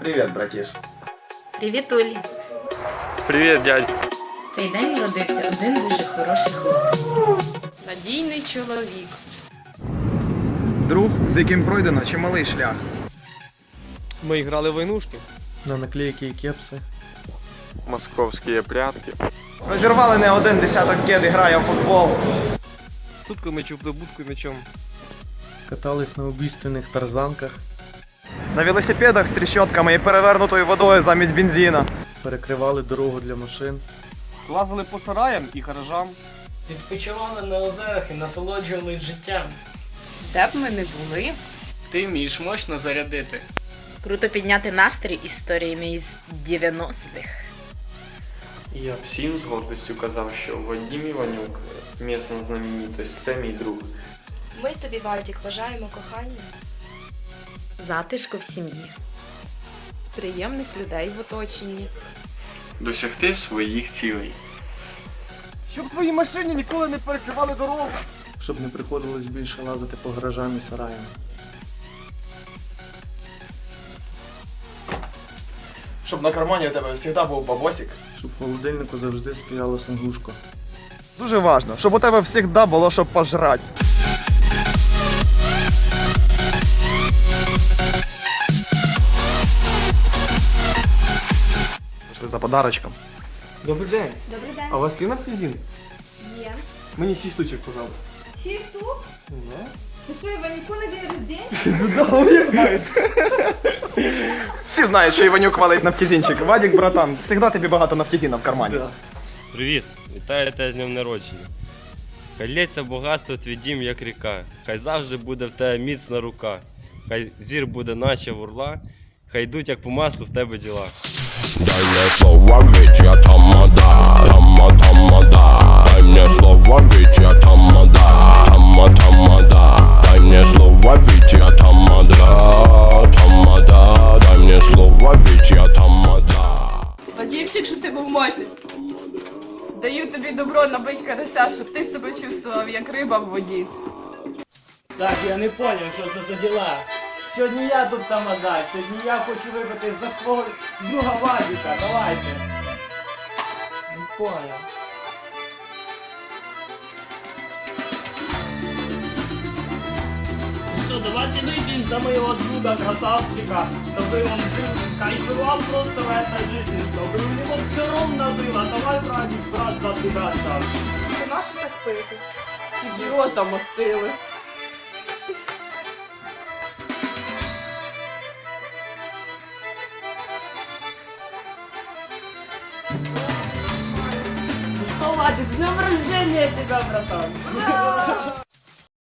Привіт, братіш. Привіт, Улі. Привіт, дядь. Цей день народився один дуже хороший хлопець. Надійний чоловік. Друг, з яким пройдено чималий шлях. Ми грали в войнушки. На наклейки і кепси. Московські прятки. Розірвали не один десяток кед і грає в футбол. Сутками чупли будку м'ячом. Катались на убійственних тарзанках, На велосипедах з тріщотками і перевернутою водою замість бензина. перекривали дорогу для машин. Лазили по сараям і гаражам. Відпочивали на озерах і насолоджувались життям. Де б ми не були, Ти вмієш мощно зарядити. Круто підняти настрій історіями із 90-х. Я всім з гордістю казав, що Вадим Іванюк, місна знаменитость, це мій друг. Ми тобі, Вадік, бажаємо кохання. Затишку в сім'ї. приємних людей в оточенні. Досягти своїх цілей. Щоб твої машині ніколи не перекривали дорогу. Щоб не приходилось більше лазити по гаражам і сараям. Щоб на кармані у тебе завжди був бабосик. Щоб в холодильнику завжди стояло сангушко. Дуже важливо, щоб у тебе завжди було що пожрати. Подарочком. Добрий день. Добрий день. А у вас є нафтазин? Є. Мені 6 штучок, пожалуйста. Шість штук? Да. Ти що, Іваніку на день рождения? Всі знають, що Іванюк валить нафтізинчик. Вадік, братан, завжди тобі багато нафтізіна в кармані. Привіт! Вітаю тебе з днем народження. Хай лється багатство твій дім, як ріка. Хай завжди буде в тебе міцна рука. Хай зір буде наче в орла, хай йдуть як по маслу в тебе діла. Дай мне слово, ведь я тамада, тама тамада. Дай мне слово, ведь я тамада, тама тамада. Дай мне слово, ведь я тамада, тамада. Дай мне слово, ведь я тамада. Вадівчик, що ти був мощний. Даю тобі добро набить карася, щоб ти себе чувствував як риба в воді. Так, я не поняв, що це за діла. Сьогодні я тут тамада, сьогодні я хочу випити за свого друга Вадіка, давайте. Не поняв. Что, давайте выпьем за моего друга, красавчика, чтобы он жил, кайфовал просто в этой жизни, чтобы у него все ровно было. Давай, братик, брат, за тебя сейчас. Це наше так пити. Ідіота мостили. Ну что, Вадик, с днем рождения тебя, братан!